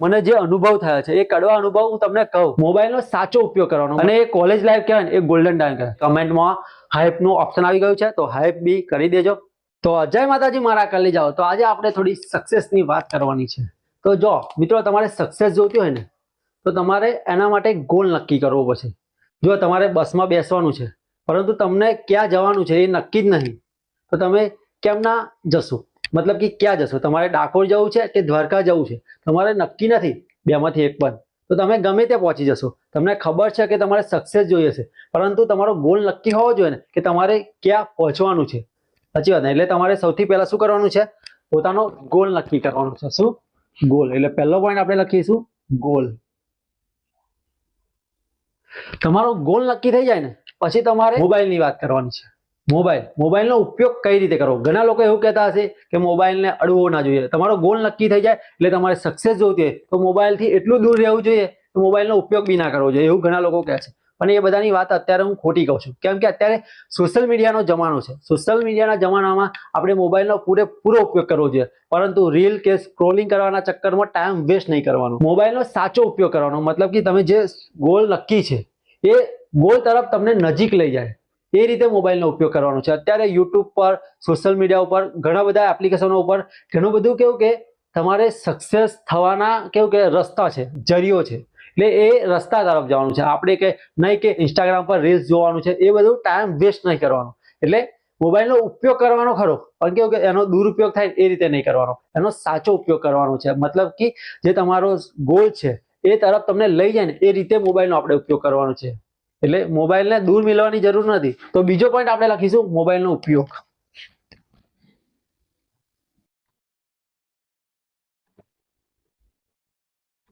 મને જે અનુભવ થયો છે, એ કડવા અનુભવ હું તમને કહું. મોબાઈલનો સાચો ઉપયોગ કરવાનો. અને એ કોલેજ લાઈફ કહેવાય એ ગોલ્ડન ટાઈમ કહેવાય. કમેન્ટમાં હાઇપનું ઓપ્શન આવી ગયું છે, તો હાઇપ બી કરી દેજો. તો અજય માતાજી મારા કરી જાઓ. તો આજે આપણે થોડી સક્સેસની વાત કરવાની છે. તો જો, મિત્રો, તમારે સક્સેસ જોતી હોય ને, તો તમારે એના માટે ગોલ નક્કી કરવો પડશે. જો તમારે બસમાં બેસવાનું છે, પરંતુ તમને ક્યાં જવાનું છે એ નક્કી જ નહીં. તો તમે કેમ ના જશો? મતલબ કે ક્યાં જશો? તમારે ડાકોર જવું છે કે દ્વારકા જવું છે? તમારે નક્કી નથી બેમાંથી એક પણ તો તમે ગમે ત્યાં પહોંચી જશો. તમને ખબર છે કે તમારે સક્સેસ જોઈએ છે. પરંતુ તમારો ગોલ નક્કી હોવો જોઈએ ને કે તમારે ક્યાં પહોંચવાનું છે. સાચી વાત એટલે તમારે સૌથી પહેલા શું કરવાનું છે? પોતાનો ગોલ નક્કી કરવાનો છે. શું? ગોલ એટલે પહેલો પોઈન્ટ આપણે લખીશું. ગોલ તમારો ગોલ નક્કી થઈ જાય ને, પછી તમારે મોબાઈલની વાત કરવાની છે. મોબાઈલ. મોબાઈલનો ઉપયોગ કઈ રીતે કરવો? ઘણા લોકો એવું કહેતા હશે કે મોબાઈલને અડવો ના જોઈએ. તમારો ગોલ નક્કી થઈ જાય એટલે તમારે સક્સેસ જોઈતી હોય તો મોબાઈલથી એટલું દૂર રહેવું જોઈએ કે મોબાઈલનો ઉપયોગ બી ના કરવો જોઈએ એવું ઘણા લોકો કહે છે. પણ એ બધાની વાત અત્યારે હું ખોટી કહું છું. કેમ કે અત્યારે સોશિયલ મીડિયાનો જમાનો છે. સોશિયલ મીડિયાના જમાનામાં આપણે મોબાઈલનો પૂરેપૂરો ઉપયોગ કરવો જોઈએ. પરંતુ રીલ કે સ્ક્રોલિંગ કરવાના ચક્કરમાં ટાઈમ વેસ્ટ નહીં કરવાનો. મોબાઈલનો સાચો ઉપયોગ કરવાનો. મતલબ કે તમે જે ગોલ નક્કી છે, એ ગોલ તરફ તમને નજીક લઈ જાય. એ રીતે મોબાઈલનો ઉપયોગ કરવાનો છે. અત્યારે યુટ્યુબ પર, સોશિયલ મીડિયા ઉપર, ઘણા બધા એપ્લિકેશનો ઉપર ઘણું બધું કેવું કે તમારે સક્સેસ થવાના કેવું કે રસ્તા છે જરિયો છે. એટલે એ રસ્તા તરફ જવાનું છે. આપણે કે નહીં કે ઇન્સ્ટાગ્રામ પર રીલ્સ જોવાનું છે, એ બધું ટાઈમ વેસ્ટ નહીં કરવાનો. એટલે મોબાઈલનો ઉપયોગ કરવાનો ખરો, પણ કેવું કે એનો દુરુપયોગ થાય એ રીતે નહીં કરવાનો. એનો સાચો ઉપયોગ કરવાનો છે. મતલબ કે જે તમારો ગોલ છે, એ તરફ તમને લઈ જાય ને, એ રીતે મોબાઈલનો આપણે ઉપયોગ કરવાનો છે. એટલે મોબાઈલને દૂર મિલવાની જરૂર નથી. તો બીજો પોઈન્ટ આપણે લખીશું મોબાઈલનો ઉપયોગ.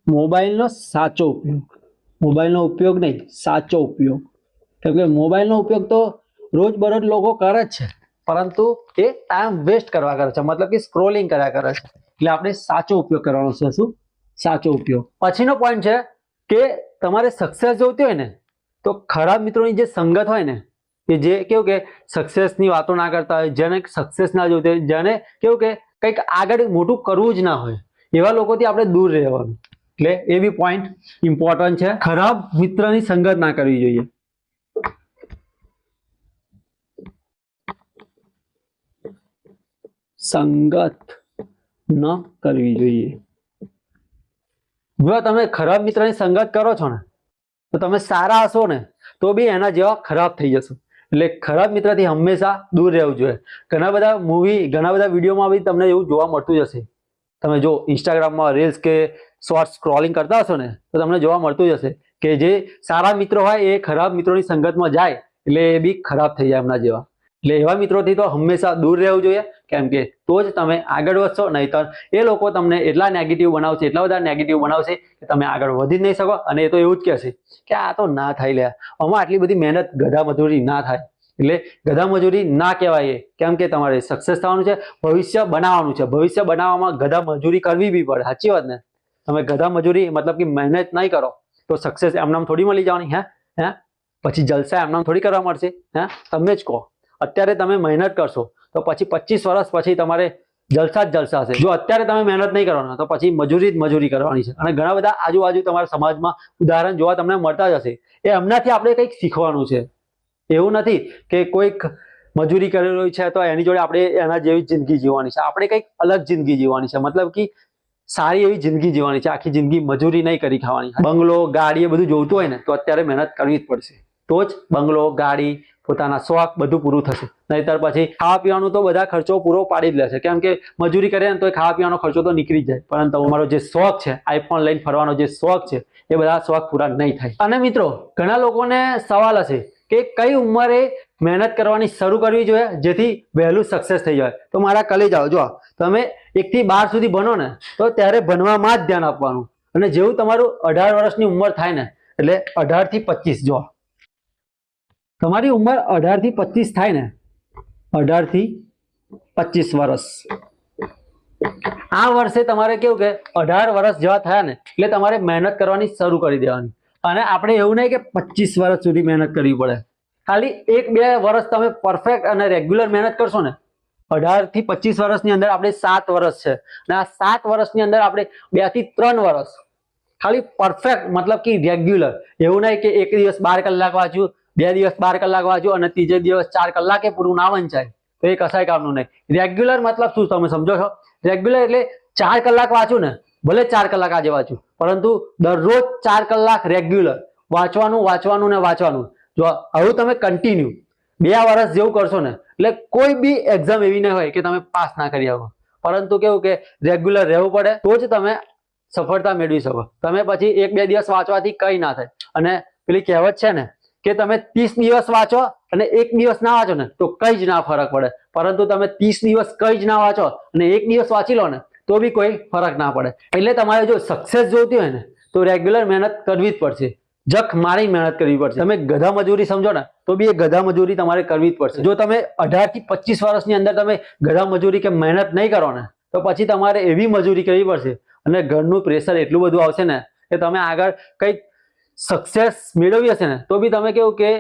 મોબાઈલનો સાચો ઉપયોગ. મોબાઈલનો ઉપયોગ નહીં, સાચો ઉપયોગ. કેમ કે મોબાઈલનો ઉપયોગ તો રોજબરોજ લોકો કરે જ છે. પરંતુ એ ટાઈમ વેસ્ટ કરવા કરે છે. મતલબ કે સ્ક્રોલિંગ કર્યા કરે છે. એટલે આપણે સાચો ઉપયોગ કરવાનો છે શું? સાચો ઉપયોગ. પછીનો પોઈન્ટ છે કે તમારે સક્સેસ જોઈતી હોય ને તો ખરાબ મિત્રોની જે સંગત હોય ને કે જે કેવું કે સક્સેસની વાતો ના કરતા હોય જેને સક્સેસ ના જોતી હોય જેને કેવું કે કંઈક આગળ મોટું કરવું જ ના હોય એવા લોકોથી આપણે દૂર રહેવાનું. એટલે એ બી પોઈન્ટ ઇમ્પોર્ટન્ટ છે. ખરાબ મિત્રની સંગત ના કરવી જોઈએ. સંગત ન કરવી જોઈએ. જો તમે ખરાબ મિત્રની સંગત કરો છો ને તો તમે સારા હશો ને, તો બી એના જેવા ખરાબ થઈ જશો. એટલે ખરાબ મિત્રથી હંમેશા દૂર રહેવું જોઈએ. ઘણા બધા મૂવી ઘણા બધા વિડીયોમાં બી તમને એવું જોવા મળતું જશે તમે જો ઇન્સ્ટાગ્રામમાં રીલ્સ કે શોર્ટ સ્ક્રોલિંગ કરતા હશો ને, તો તમને જોવા મળતું જ હશે કે જે સારા મિત્રો હોય એ ખરાબ મિત્રોની સંગતમાં જાય, એટલે એ બી ખરાબ થઈ જાય એમના જેવા. એટલે એવા મિત્રોથી તો હંમેશા દૂર રહેવું જોઈએ. કેમ કે તો જ તમે આગળ વધશો, નહીતર એ લોકો તમને એટલા નેગેટિવ બનાવશે, એટલા બધા નેગેટિવ બનાવશે કે તમે આગળ વધી નહીં શકો. અને એ તો એવું જ કહેશે કે આ તો ના થાય લે આમાં આટલી બધી મહેનત ગધા મજૂરી ના થાય. એટલે ગધા મજૂરી ના કહેવાય કેમ કે તમારે સક્સેસ થવાનું છે, ભવિષ્ય બનાવવાનું છે. ભવિષ્ય બનાવવામાં ગધા મજૂરી કરવી બી પડે. સાચી વાત ને? તમે ગધા મજૂરી મતલબ કે મહેનત નહીં કરો, તો સક્સેસ એમનામ થોડી મળી જવાની. હે? હે? પછી જલસા એમનામ થોડી કરવા મળશે. હે? તમે જ કહો. અત્યારે તમે મહેનત કરશો, તો પછી પચીસ વર્ષ પછી તમારે જલસા જ જલસા છે જો અત્યારે તમે મહેનત નહીં કરવાના તો પછી મજૂરી જ મજૂરી કરવાની છે. અને ઘણા બધા આજુબાજુ તમારા સમાજમાં ઉદાહરણ જોવા તમને મળતા જ હશે. એ એમનાથી આપણે કંઈક શીખવાનું છે. એવું નથી કે કોઈક મજૂરી કરેલી છે, તો એની જોડે આપણે એના જેવી જિંદગી જીવવાની છે. આપણે કંઈક અલગ જિંદગી જીવવાની છે. મતલબ કે સારી એવી જિંદગી જીવવાની છે. આખી જિંદગી મજૂરી નહીં કરી ખાવાની. બંગલો, ગાડી એ બધું જોઈતું હોય ને, તો અત્યારે મહેનત કરવી જ પડશે. તો જ બંગલો, ગાડી પોતાના શોખ બધું પૂરું થશે. નહીતર પછી ખાવા પીવાનું તો બધા ખર્ચો પૂરો પાડી જ લેશે. કેમ કે મજૂરી કરે ને તો ખાવા પીવાનો ખર્ચો તો નીકળી જાય. પરંતુ અમારો જે શોખ છે આઈફોન લઈને ફરવાનો જે શોખ છે, એ બધા શોખ પૂરા નહીં થાય. અને મિત્રો, ઘણા લોકોને સવાલ હશે કે કઈ ઉંમરે મહેનત કરવાની શરૂ કરવી જોઈએ જેથી વહેલું સક્સેસ થઈ જાય. તો મારા કલે જાઓ જો તમે એકથી બાર સુધી ભણો ને, તો ત્યારે ભણવામાં જ ધ્યાન આપવાનું. અને જેવું તમારું અઢાર વર્ષની ઉંમર થાય ને, એટલે અઢારથી પચીસ, જો તમારી ઉંમર અઢારથી પચીસ થાય ને, અઢારથી પચીસ વર્ષ આ વર્ષે તમારે કેવું કે અઢાર વર્ષ જેવા થયા ને, એટલે તમારે મહેનત કરવાની શરૂ કરી દેવાની. અને આપણે એવું નહીં કે પચીસ વર્ષ સુધી મહેનત કરવી પડે. ખાલી એક બે વર્ષ તમે પરફેક્ટ અને રેગ્યુલર મહેનત કરશો ને, અઢારથી પચીસ વર્ષની અંદર આપણે સાત વર્ષ છે. અને આ સાત વર્ષની અંદર આપણે બેથી ત્રણ વર્ષ ખાલી પરફેક્ટ મતલબ કે રેગ્યુલર એવું નહીં કે એક દિવસ બાર કલાક વાંચ્યું બે દિવસ બાર કલાક વાંચો અને ત્રીજે દિવસ ચાર કલાકે પૂરું ના વંચાય. તો એ કસાય કામનું નહીં. રેગ્યુલર મતલબ શું તમે સમજો છો? રેગ્યુલર એટલે ચાર કલાક વાંચું ને. ભલે ચાર કલાક આજે વાંચું પરંતુ દરરોજ ચાર કલાક રેગ્યુલર વાંચવાનું વાંચવાનું ને વાંચવાનું. જો હવે તમે કન્ટિન્યુ બે વર્ષ જેવું કરશો ને, એટલે કોઈ બી એક્ઝામ એવી નહીં હોય કે તમે પાસ ના કરી શકો. પરંતુ કેવું કે રેગ્યુલર રહેવું પડે, તો જ તમે સફળતા મેળવી શકો. તમે પછી એક બે દિવસ વાંચવાથી કંઈ ના થાય. અને પેલી કહેવત છે ને કે તમે ત્રીસ દિવસ વાંચો અને એક દિવસ ના વાંચો ને, તો કઈ જ ના ફરક પડે. પરંતુ તમે ત્રીસ દિવસ કઈ જ ના વાંચો અને એક દિવસ વાંચી લો ને, તો બી કોઈ ફરક ના પડે. એટલે તમારે જો સક્સેસ જોઈતી હોય ને, તો રેગ્યુલર મહેનત કરવી જ પડશે. જખ મારી મહેનત કરવી પડશે. તમે ગધા મજૂરી સમજો ને, તો બી એ ગધા મજૂરી તમારે કરવી જ પડશે. જો તમે અઢારથી પચીસ વર્ષની અંદર તમે ગધા મજૂરી કે મહેનત નહીં કરો ને, તો પછી તમારે એવી મજૂરી કરવી પડશે. અને ઘરનું પ્રેશર એટલું બધું આવશે ને, કે તમે આગળ કંઈક સક્સેસ મેળવી હશે ને, તો બી તમે કેવું કે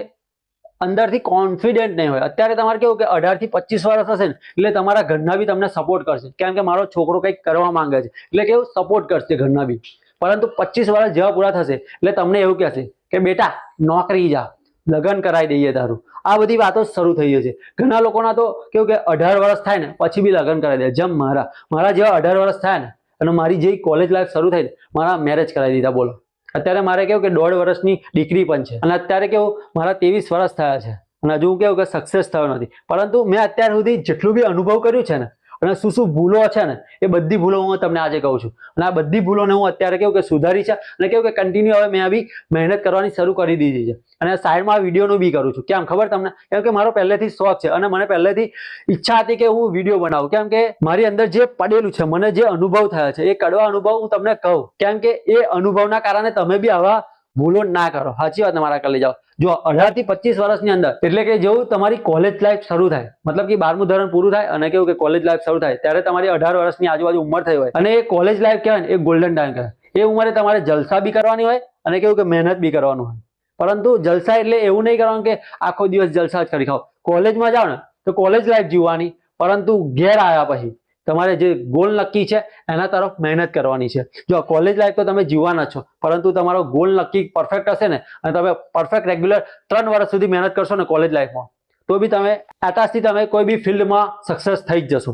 અંદરથી કોન્ફિડન્ટ નહીં હોય. અત્યારે તમારે કેવું કે અઢારથી પચીસ વર્ષ હશે ને, એટલે તમારા ઘરના બી તમને સપોર્ટ કરશે. કેમ કે મારો છોકરો કંઈક કરવા માંગે છે, એટલે કેવું સપોર્ટ કરશે ઘરના બી. પરંતુ પચીસ વર્ષ જેવા પૂરા થશે, એટલે તમને એવું કહેશે કે, બેટા, નોકરી જા, લગ્ન કરાવી દઈએ તારું. આ બધી વાતો શરૂ થઈ છે. ઘણા લોકોના તો કેવું કે અઢાર વર્ષ થાય ને, પછી બી લગ્ન કરાવી દે. જેમ મારા. મારા જેવા અઢાર વર્ષ થાય ને, અને મારી જે કોલેજ લાઈફ શરૂ થઈ ને, મારા મેરેજ કરાવી દીધા, બોલો. અત્યારે મારે કેવું કે દોઢ વર્ષની ડિગ્રી પણ છે. અને અત્યારે કેવું, મારા ત્રેવીસ વર્ષ થયા છે. અને હજુ કેવું કે સક્સેસ થયો નથી. પરંતુ મેં અત્યાર સુધી જેટલું બી અનુભવ કર્યું છે ને અને શું શું ભૂલો છે ને, એ બધી ભૂલો હું તમને આજે કહું છું. અને આ બધી ભૂલોને હું અત્યારે કેવું કે સુધારી છે અને કેવું કે કન્ટિન્યુ હવે મેં આવી મહેનત કરવાની શરૂ કરી દીધી છે. અને સાઈડમાં વિડીયોનું બી કરું છું. કેમ ખબર તમને? કેમ કે મારો પહેલેથી શોખ છે અને મને પહેલેથી ઈચ્છા હતી કે હું વીડિયો બનાવું. કેમ કે મારી અંદર જે પડેલું છે, મને જે અનુભવ થયા છે, એ કડવા અનુભવ હું તમને કહું. કેમ કે એ અનુભવના કારણે તમે બી આવા ભૂલો ના કરો. સાચી વાત તમારા કરી જાઓ જો અઢારથી પચીસ વર્ષની અંદર, એટલે કે જેવું તમારી કોલેજ લાઈફ શરૂ થાય, મતલબ કે બારમું ધોરણ પૂરું થાય અને કેવું કે કોલેજ લાઈફ શરૂ થાય, ત્યારે તમારી અઢાર વર્ષની આજુબાજુ ઉંમર થઈ હોય. અને એ કોલેજ લાઈફ કહેવાય ને, એ ગોલ્ડન ટાઈમ કહેવાય. એ ઉંમરે તમારે જલસા બી કરવાની હોય અને કેવું કે મહેનત બી કરવાનું હોય. પરંતુ જલસા એટલે એવું નહીં કરવાનું કે આખો દિવસ જલસા જ કરી ખાઓ. કોલેજમાં જાઓ ને, તો કોલેજ લાઈફ જીવવાની, પરંતુ ઘેર આવ્યા પછી તમારે જે ગોલ નક્કી છે, એના તરફ મહેનત કરવાની છે. જો કોલેજ લાઈફ તો તમે જીવવાના છો, પરંતુ તમારો ગોલ નક્કી પરફેક્ટ હશે ને, અને તમે પરફેક્ટ રેગ્યુલર ત્રણ વર્ષ સુધી મહેનત કરશો ને કોલેજ લાઈફમાં તો બી તમે આકાશથી તમે કોઈ બી ફિલ્ડમાં સક્સેસ થઈ જ જશો.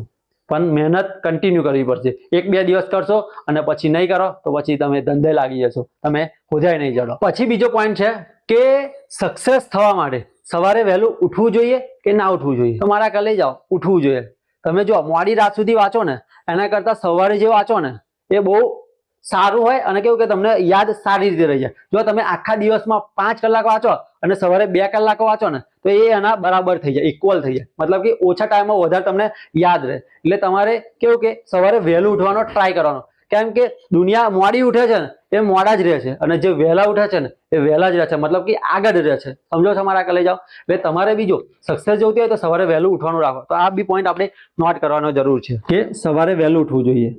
પણ મહેનત કન્ટિન્યુ કરવી પડશે. એક બે દિવસ કરશો અને પછી નહીં કરો, તો પછી તમે ધંધે લાગી જશો. તમે હોજાય નહીં જડો. પછી બીજો પોઈન્ટ છે કે સક્સેસ થવા માટે સવારે વહેલું ઉઠવું જોઈએ કે ના ઉઠવું જોઈએ? તો મારા કાલે જાઓ, ઉઠવું જોઈએ. તમે જો મોડી રાત સુધી વાંચો ને, એના કરતાં સવારે જે વાંચો ને, એ બહુ સારું હોય અને કેવું કે તમને યાદ સારી રીતે રહી જાય. જો તમે આખા દિવસમાં પાંચ કલાક વાંચો અને સવારે બે કલાક વાંચો ને, તો એ એના બરાબર થઈ જાય ઇક્વલ થઈ જાય. મતલબ કે ઓછા ટાઈમમાં વધારે તમને યાદ રહે. એટલે તમારે કેવું કે સવારે વહેલું ઉઠવાનો ટ્રાય કરવાનો. કેમ કે દુનિયા મોડી ઉઠે છે ને, એ મોડા જ રહે છે. અને જે વહેલા ઉઠે છે ને, એ વહેલા જ રહે છે. મતલબ કે આગળ રહે છે. સમજો છો મારા કલે જાઓ? એટલે તમારે બી જો સક્સેસ જોઈતી હોય તો સવારે વહેલું ઉઠવાનું રાખો. તો આ બી પોઈન્ટ આપણે નોટ કરવાનો જરૂર છે કે સવારે વહેલું ઉઠવું જોઈએ.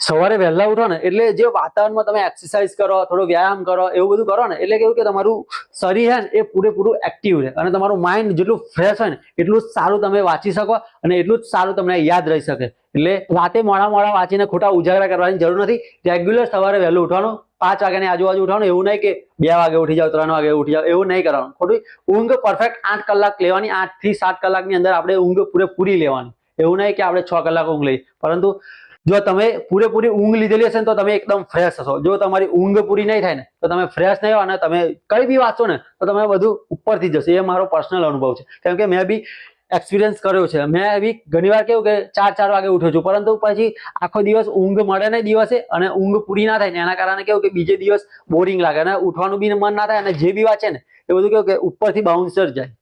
સવારે વહેલા ઉઠો ને, એટલે જે વાતાવરણમાં તમે એક્સરસાઇઝ કરો, થોડો વ્યાયામ કરો, એવું બધું કરો ને, એટલે કેવું કે તમારું શરીર છે ને એ પૂરેપૂરું એક્ટિવ રહે અને તમારું માઇન્ડ જેટલું ફ્રેશ હોય ને, એટલું જ સારું તમે વાંચી શકો અને એટલું જ સારું તમને યાદ રહી શકે. એટલે રાતે મોડા મોડા વાંચીને ખોટા ઉજાગરા કરવાની જરૂર નથી. રેગ્યુલર સવારે વહેલું ઉઠવાનું, પાંચ વાગ્યાની આજુબાજુ ઉઠવાનું, એવું નહીં કે બે વાગે ઉઠી જાવ ત્રણ વાગે ઉઠી જાવ એવું નહીં કરવાનું. ખોટું ઊંઘ પરફેક્ટ આઠ કલાક લેવાની આઠથી સાત કલાકની અંદર આપણે ઊંઘ પૂરેપૂરી લેવાની. એવું નહીં કે આપણે છ કલાક ઊંઘ લઈએ. પરંતુ જો તમે પૂરેપૂરી ઊંઘ લીધેલી હશે ને તો તમે એકદમ ફ્રેશ હશો. જો તમારી ઊંઘ પૂરી નહીં થાય ને, તો તમે ફ્રેશ નહીં હો અને તમે કઈ બી વાંચો ને, તો તમે બધું ઉપરથી જશે. એ મારો પર્સનલ અનુભવ છે. કેમ કે મેં બી એક્સપિરિયન્સ કર્યો છે. મેં બી ઘણીવાર કેવું કે ચાર ચાર વાગે ઉઠ્યો છું, પરંતુ પછી આખો દિવસ ઊંઘ મળે નહીં દિવસે અને ઊંઘ પૂરી ના થાય ને, એના કારણે કેવું કે બીજે દિવસ બોરિંગ લાગે. અને ઉઠવાનું બી મન ના થાય અને જે બી વાંચે ને, એ બધું કેવું કે ઉપરથી બાઉન્સર જાય.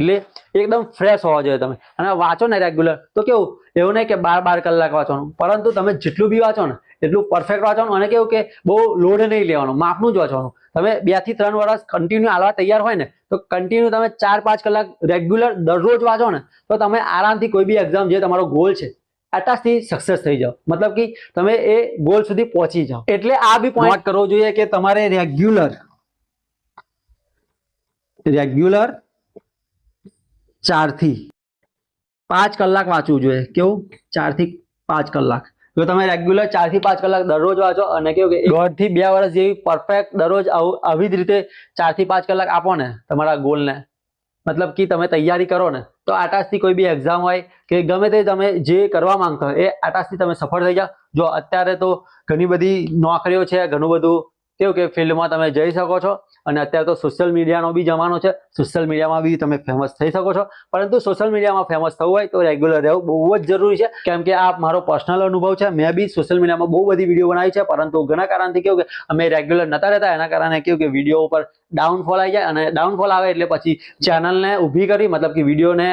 એટલે એકદમ ફ્રેશ હોવા જોઈએ તમે. અને વાંચો ને રેગ્યુલર તો કેવું, એવું નહીં કે બાર બાર કલાક વાંચવાનું. પરંતુ તમે જેટલું બી વાંચો ને, એટલું પરફેક્ટ વાંચવાનું અને કેવું કે બહુ લોડ નહીં લેવાનું, માપનું જ વાંચવાનું. તમે બેથી ત્રણ વર્ષ કન્ટિન્યુ હાલવા તૈયાર હોય ને, તો કન્ટિન્યુ તમે ચાર, પાંચ કલાક રેગ્યુલર દરરોજ વાંચો ને, તો તમે આરામથી કોઈ બી એક્ઝામ જે તમારો ગોલ છે આટાશથી સક્સેસ થઈ જાઓ. મતલબ કે તમે એ ગોલ સુધી પહોંચી જાઓ. એટલે આ બી પોઈન્ટ કરવો જોઈએ કે તમારે રેગ્યુલર રેગ્યુલર ચારથી પાંચ કલાક વાંચવું જોઈએ. કેવું? ચારથી પાંચ કલાક. જો તમે રેગ્યુલર ચારથી પાંચ કલાક દરરોજ વાંચો અને કેવું કે દોઢથી બે વર્ષ જેવી પરફેક્ટ દરરોજ આવું જ રીતે ચારથી પાંચ કલાક આપો ને તમારા ગોલને મતલબ કે તમે તૈયારી કરો ને, તો આટાશથી કોઈ બી એક્ઝામ હોય કે ગમે તે તમે જે કરવા માંગતા એ આટાશથી તમે સફળ થઈ જાઓ. જો અત્યારે તો ઘણી બધી નોકરીઓ છે, ઘણું બધું કેવું કે ફિલ્ડમાં તમે જઈ શકો છો. અને અત્યારે તો સોશિયલ મીડિયાનો બી જમાનો છે. સોશિયલ મીડિયામાં બી તમે ફેમસ થઈ શકો છો. પરંતુ સોશિયલ મીડિયામાં ફેમસ થવું હોય તો રેગ્યુલર રહેવું બહુ જ જરૂરી છે. કેમ કે આ મારો પર્સનલ અનુભવ છે. મેં બી સોશિયલ મીડિયામાં બહુ બધી વીડિયો બનાવી છે. પરંતુ ઘણા કારણથી કેવું કે અમે રેગ્યુલર નતા રહેતા. એના કારણે કેવું કે વીડિયો ઉપર ડાઉનફોલ આવી જાય અને ડાઉનફોલ આવે એટલે પછી ચેનલને ઊભી કરી, મતલબ કે વિડીયોને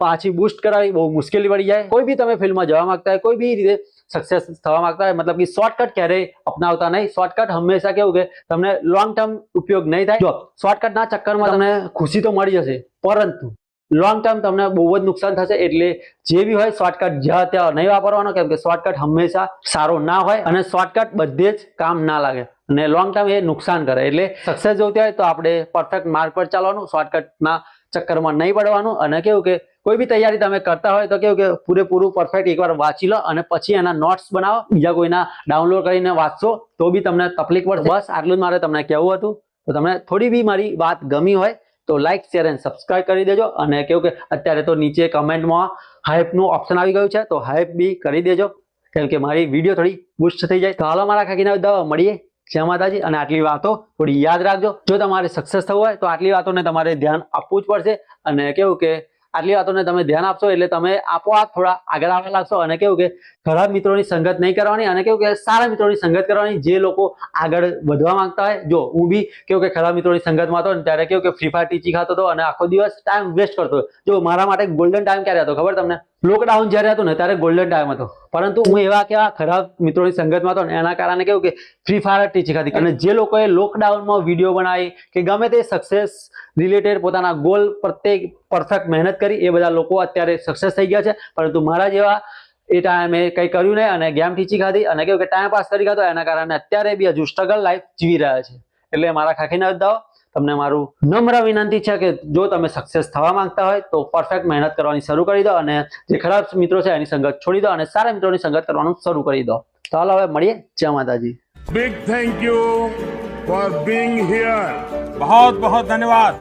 પાછી બૂસ્ટ કરાવી બહુ મુશ્કેલી પડી જાય. કોઈ બી તમે ફિલ્મમાં જવા માંગતા હોય, કોઈ બી રીતે સક્સેસ થવા માંગતા હોય, મતલબ કે શોર્ટકટ ક્યારેય અપનાવતા નહીં. શોર્ટકટ હંમેશા કેવું કે તમને લોંગ ટર્મ ઉપયોગ નહીં થાય. જો શોર્ટકટના ચક્કરમાં તમને ખુશી તો મળી જશે, પરંતુ લોંગ ટર્મ તમને બહુ જ નુકસાન થશે. એટલે જે બી હોય શોર્ટકટ જ્યાં ત્યાં નહીં વાપરવાનો, કેમ કે શોર્ટકટ હંમેશા સારો ના હોય અને શોર્ટકટ બધે જ કામ ના લાગે. અને લોંગ ટર્મ એ નુકસાન કરે. એટલે સક્સેસ જોતી હોય તો આપણે પરફેક્ટ માર્ગ પર ચાલવાનું શોર્ટકટના ચક્કરમાં નહીં પડવાનું. અને કેવું કે કોઈ બી તૈયારી તમે કરતા હોય તો કેવું કે પૂરેપૂરું પરફેક્ટ એકવાર વાંચી લો અને પછી એના નોટ્સ બનાવો. બીજા કોઈના ડાઉનલોડ કરીને વાંચશો તો બી તમને તકલીફ પડશે બસ આટલું જ મારે તમને કહેવું હતું. તો તમને થોડી બી મારી વાત ગમી હોય તો લાઇક શેર એન્ડ સબસ્ક્રાઇબ કરી દેજો. અને કેવું કે અત્યારે તો નીચે કમેન્ટમાં હાઇપનું ઓપ્શન આવી ગયું છે તો હાઇપ બી કરી દેજો. કેમ કે મારી વીડિયો થોડી બુસ્ટ થઈ જાય. તો હાલો મારા કાકીના દવા મળીએ. જય માતાજી. અને આટલી વાતો થોડી યાદ રાખજો. જો તમારે સક્સેસ થવું હોય તો આટલી વાતોને તમારે ધ્યાન આપવું જ પડશે. અને કેવું કે આટલી વાતોને તમે ધ્યાન આપશો એટલે તમે આપોઆપ થોડા આગળ આવવા લાગશો અને કેવું કે ખરાબ મિત્રોની સંગત નહીં કરવાની અને કેવું કે સારા મિત્રોની સંગત કરવાની જે લોકો આગળ વધવા માંગતા હોય. જો હું બી કેવું કે ખરાબ મિત્રોની સંગતમાં હતો ને ત્યારે કેવું કે ફ્રી ફાયર ટીચી ખાતો હતો અને આખો દિવસ ટાઈમ વેસ્ટ કરતો જો મારા માટે ગોલ્ડન ટાઈમ ક્યારે હતો ખબર તમને? લોકડાઉન જ્યારે હતું ને, ત્યારે ગોલ્ડન ટાઈમ હતો. પરંતુ હું એવા કેવા ખરાબ મિત્રોની સંગતમાં હતો ને, એના કારણે કેવું કે ફ્રી ફાયર ટીચી ખાતી અને જે લોકોએ લોકડાઉનમાં વીડિયો બનાવી કે ગમે તે સક્સેસ રિલેટેડ પોતાના ગોલ પ્રત્યે પરફેક્ટ મહેનત કરી, એ બધા લોકો અત્યારે સક્સેસ થઈ ગયા છે. પરંતુ મારા જેવા એ ટાઈમે કંઈ કર્યું નહીં અને ગેમ ટીચી ખાધી અને કેવું કે ટાઈમ પાસ કરી ખાધો, એના કારણે અત્યારે બી હજુ સ્ટ્રગલ લાઈફ જીવી રહ્યા છે. એટલે મારા ખાખીના દાવો. તમને મારું નમ્ર વિનંતી છે કે જો તમે સક્સેસ થવા માંગતા હોય તો પરફેક્ટ મહેનત કરવાની શરૂ કરી દો અને જે ખરાબ મિત્રો છે એની સંગત છોડી દો અને સારા મિત્રોની સંગત કરવાનું શરૂ કરી દો. તો હાલ હવે મળીએ. જય માતાજી. Big thank you for being here બહુ બહુ ધન્યવાદ.